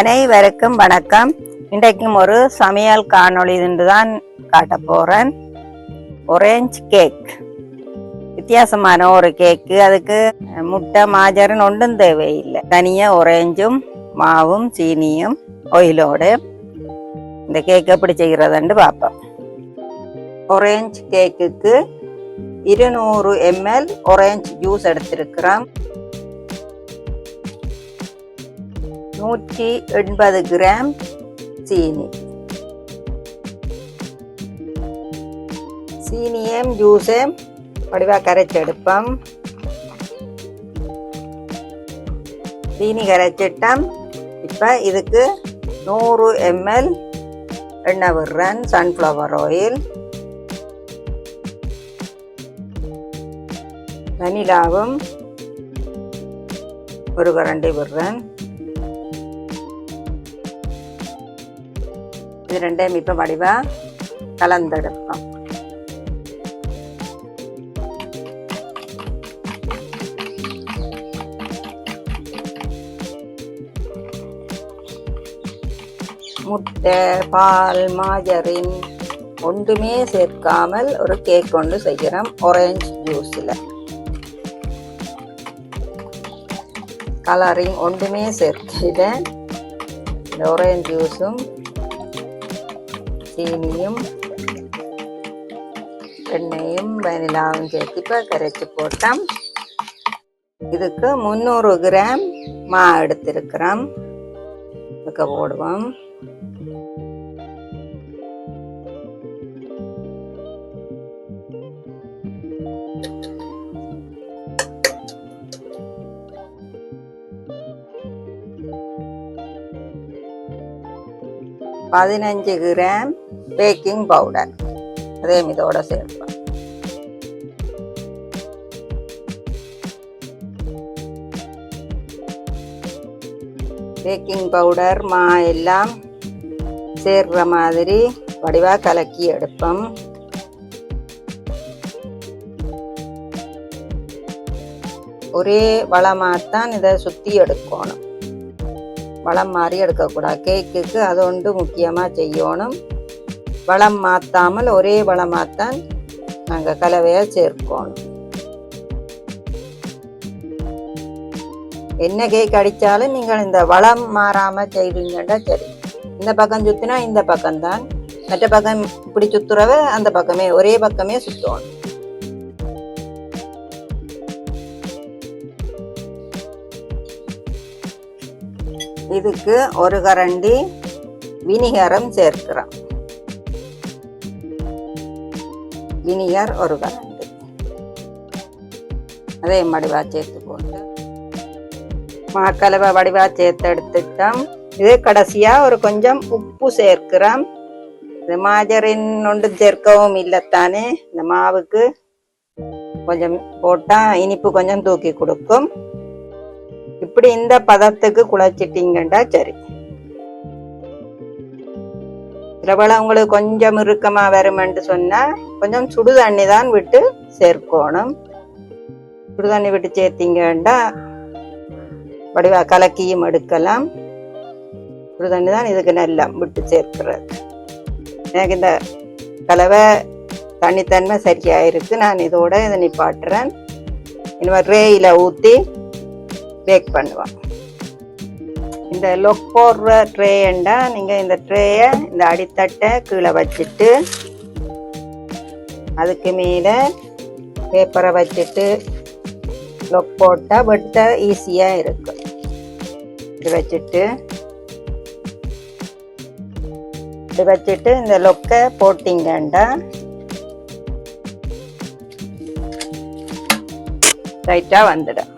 அனைவருக்கும் வணக்கம். இன்றைக்கும் ஒரு சமையல் காணொளி தான் காட்ட போறேன். ஒரேஞ்ச் கேக் வித்தியாசமான ஒரு கேக்கு அதுக்கு முட்டை மாஜரன் ஒன்றும் தேவையில்லை. தனியாக ஒரேஞ்சும் மாவும் சீனியும் ஒயிலோடு இந்த கேக் எப்படி செய்கிறதுன்னு பார்ப்போம். ஒரேஞ்ச் கேக்குக்கு இருநூறு எம்எல் ஒரேஞ்ச் ஜூஸ் எடுத்திருக்கிறோம். நூற்றி எண்பது கிராம் சீனி. சீனியும் ஜூஸும் வடிவாக கரைச்செடுப்போம் சீனி கரைச்சிட்டோம். இப்போ இதுக்கு நூறு எம்எல் எண்ணெய் விடுறேன். சன்ஃப்ளவர் ஆயில் வனிலாவும் ஒரு கரண்டி விடுறேன். இது ரெண்டையும் இப்போ வடிவா கலந்தெடுப்போம். முட்டை பால் மாஜரின் ஒன்றுமே சேர்க்காமல் ஒரு கேக் கொண்டு செய்கிறோம் ஆரஞ்சு ஜூஸில் கலரிங் ஒன்றுமே சேர்க்கல. இந்த ஆரஞ்சு ஜூஸும் சீனியும் எண்ணெயும் வெனிலாவும் சேர்த்து இப்போ கரைச்சி போட்டோம் இதுக்கு முந்நூறு கிராம் மா எடுத்திருக்கிறோம் இதுக்கு போடுவோம் பதினஞ்சு கிராம் பேக்கிங் பவுடர் அதே இதோட சேர்ப்போம் பேக்கிங் பவுடர் மா எல்லாம் சேர்ற மாதிரி வடிவா கலக்கி எடுப்போம். ஒரே வளமாகத்தான் இதை சுற்றி எடுக்கணும். வளம் மாறி எடுக்கக்கூடாது. கேக்குக்கு அது ஒன்று முக்கியமாக செய்யணும். வளம் மாற்றாமல் ஒரே வளமாகத்தான் நாங்கள் கலவையாக சேர்க்கணும் என்ன கேக் அடித்தாலும் நீங்கள் இந்த வளம் மாறாமல் செய்வீங்கன்னா சரி. இந்த பக்கம் சுற்றினா இந்த பக்கம்தான். மற்ற பக்கம் இப்படி சுற்றுறவ அந்த பக்கமே ஒரே பக்கமே சுற்றணும் இதுக்கு ஒரு கரண்டி வினிகரம் சேர்க்கிறோம். வினிகர் ஒரு கரண்டி. அதே வடிவா சேர்த்து போட்டு மாக்கலவை வடிவா சேர்த்து எடுத்துட்டோம் இது கடைசியா ஒரு கொஞ்சம் உப்பு சேர்க்கிறோம். இது மாஜரின் ஒன்றும் சேர்க்கவும் இல்லைத்தானே? இந்த மாவுக்கு கொஞ்சம் போட்டா இனிப்பு கொஞ்சம் தூக்கி கொடுக்கும். இப்படி இந்த பதத்துக்கு குழைச்சிட்டீங்கண்டா சரி. பிரபலம் உங்களுக்கு கொஞ்சம் இறுக்கமா வருமென்று சொன்னா கொஞ்சம் சுடு தண்ணி தான் விட்டு சேர்க்கணும். சுடு தண்ணி விட்டு சேர்த்தீங்கண்டா வடிவா கலக்கியும் எடுக்கலாம். சுடு தண்ணி தான் இதுக்கு நல்லா விட்டு சேர்க்கிறது. எனக்கு இந்த கலவை தனித்தன்மை சரியாக இருக்கு நான் இதோட இதை நிப்பாட்டுறேன். இனிமேல் ரேயில ஊற்றி பேக் பண்ணுவேன் இந்த லொக் போடுற ட்ரேண்டா நீங்கள் இந்த ட்ரேயை இந்த அடித்தட்டை கீழே வச்சுட்டு அதுக்கு மேலே பேப்பரை வச்சுட்டு லொக் போட்டால் வெட்ட ஈஸியாக இருக்கும். இது வச்சுட்டு இது வச்சுட்டு இந்த லொக்கை போட்டிங்கண்டா? ரைட்டாக வந்துடும்.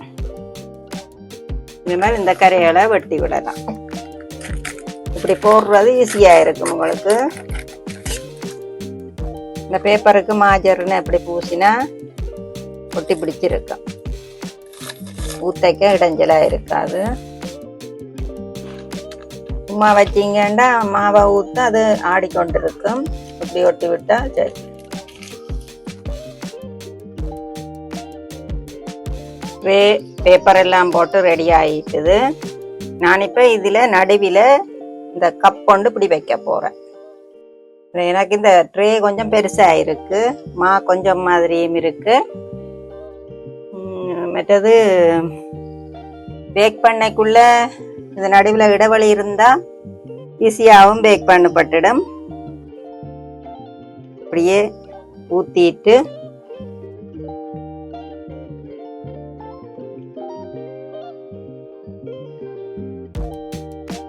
இனிமேல் இந்த கரைகளை வெட்டி விடலாம். இப்படி போடுறது ஈஸியாக இருக்கும் உங்களுக்கு. இந்த பேப்பருக்கு மாஜர்னு எப்படி பூசினா ஒட்டி பிடிச்சிருக்கும் ஊத்தைக்க இடைஞ்சலாக இருக்காது. சும்மா வச்சிங்கன்னா மாவை ஊற்ற அது ஆடிக்கொண்டிருக்கும். இப்படி ஒட்டி விட்டால் சரி. ஸ்ப்ரே பேப்பர் எல்லாம் போட்டு ரெடி ஆகிட்டுது நான் இப்போ இதில் நடுவில் இந்த கப் கொண்டு இப்படி வைக்க போகிறேன் எனக்கு இந்த ட்ரே கொஞ்சம் பெருசாக இருக்கு. மா கொஞ்சம் மாதிரியும் இருக்கு. மற்றது பேக் பண்ணைக்குள்ள இந்த நடுவில் இடைவெளி இருந்தால் ஈஸியாகவும் பேக் பண்ணப்பட்டுடும். அப்படியே ஊற்றிட்டு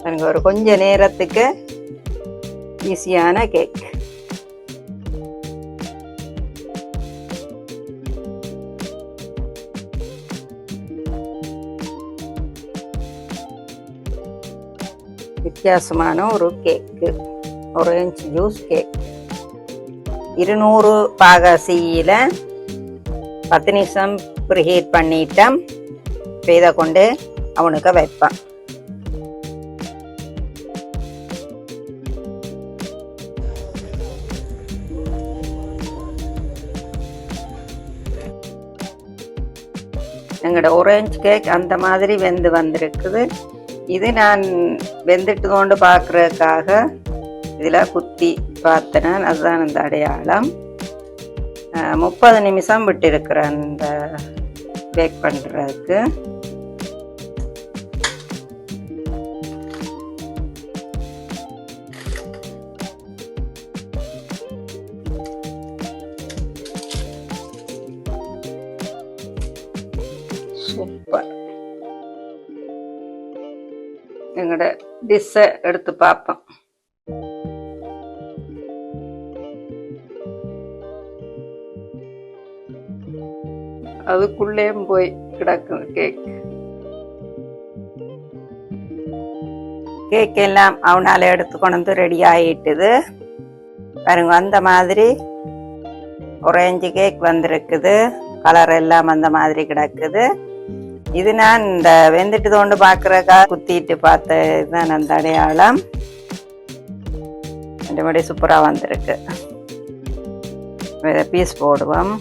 எனக்கு ஒரு கொஞ்ச நேரத்துக்கு ஈஸியான கேக். வித்தியாசமான ஒரு கேக்கு. ஒரேஞ்ச் ஜூஸ் கேக் இருநூறு பாகசியில் பத்து நிமிஷம் ப்ரிஹீட் பண்ணிட்டேன் இப்போ இதை கொண்டு அவனுக்கு வைப்பேன். எங்களோட ஒரேஞ்ச் கேக் அந்த மாதிரி வெந்து வந்திருக்குது. இது நான் வெந்துட்டு கொண்டு பார்க்குறதுக்காக இதில் குத்தி பார்த்தேன். அதுதான் அந்த அடையாளம். முப்பது நிமிஷம் விட்டிருக்கிறேன் இந்த பேக் பண்ணுறதுக்கு எங்களோட டிஷ்ஷை எடுத்து பார்ப்போம். அதுக்குள்ளேயும் போய் கிடக்கும் கேக் கேக் எல்லாம் அவனால எடுத்து கொண்டு வந்து ரெடி ஆயிட்டுது. பாருங்க அந்த மாதிரி ஒரேஞ்சு கேக் வந்திருக்குது. கலர் எல்லாம் அந்த மாதிரி கிடக்குது. இது நான் இந்த வெந்துட்டு தோண்டு பார்க்குறக்கா குத்திட்டு பார்த்த இதுதான் அந்த அடையாளம். ரெண்டு மற்றபடி சூப்பராக வந்திருக்கு. பீஸ் போடுவோம்.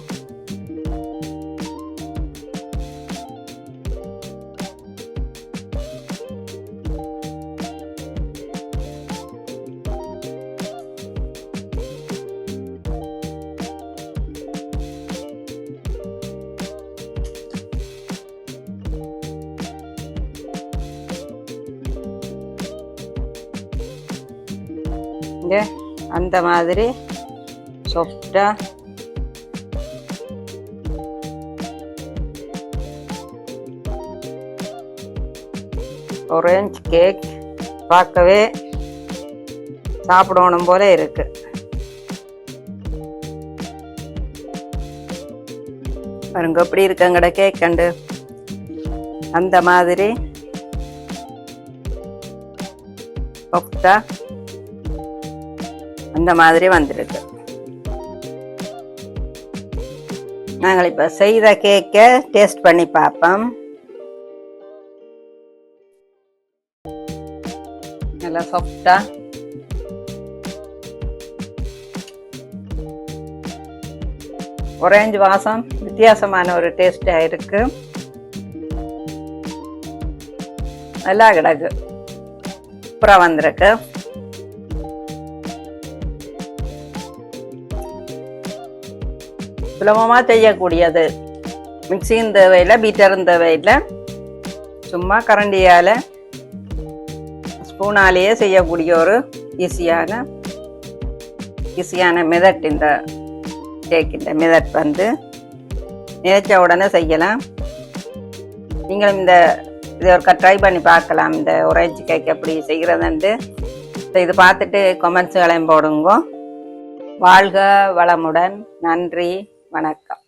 இங்க அந்த மாதிரி சாஃப்டாக orange கேக் பார்க்கவே சாப்பிடணும் போல இருக்கு. பாருங்க எப்படி இருக்கங்கட கேக் கண்டு. அந்த மாதிரி சாஃப்டா அந்த மாதிரி வந்திருக்கு. நாங்கள் இப்போ செய்த கேக்கை டேஸ்ட் பண்ணி பார்ப்போம். நல்லா சாஃப்டா ஒரேஞ்சு வாசம் வித்தியாசமான ஒரு டேஸ்டாக இருக்கு. நல்லா கிடக்கு. அப்புறம் வந்திருக்கு. சுலபமாக செய்யக்கூடியது. மிக்சியும் தேவையில்லை பீட்டரும் தேவையில்லை சும்மா கரண்டியால் ஸ்பூனாலேயே செய்யக்கூடிய ஒரு ஈஸியான ஈஸியான மெதட் இந்த கேக் இந்த மெதட் வந்து. நினைச்ச உடனே செய்யலாம். நீங்களும் இந்த இதை ஒருக்கா ட்ரை பண்ணி பார்க்கலாம். இந்த ஒரேஞ்ச் கேக் எப்படி செய்கிறதுன்ட்டு இது பார்த்துட்டு கொமெண்ட்ஸுகளையும் போடுங்க. வாழ்க வளமுடன். நன்றி. வணக்கம்.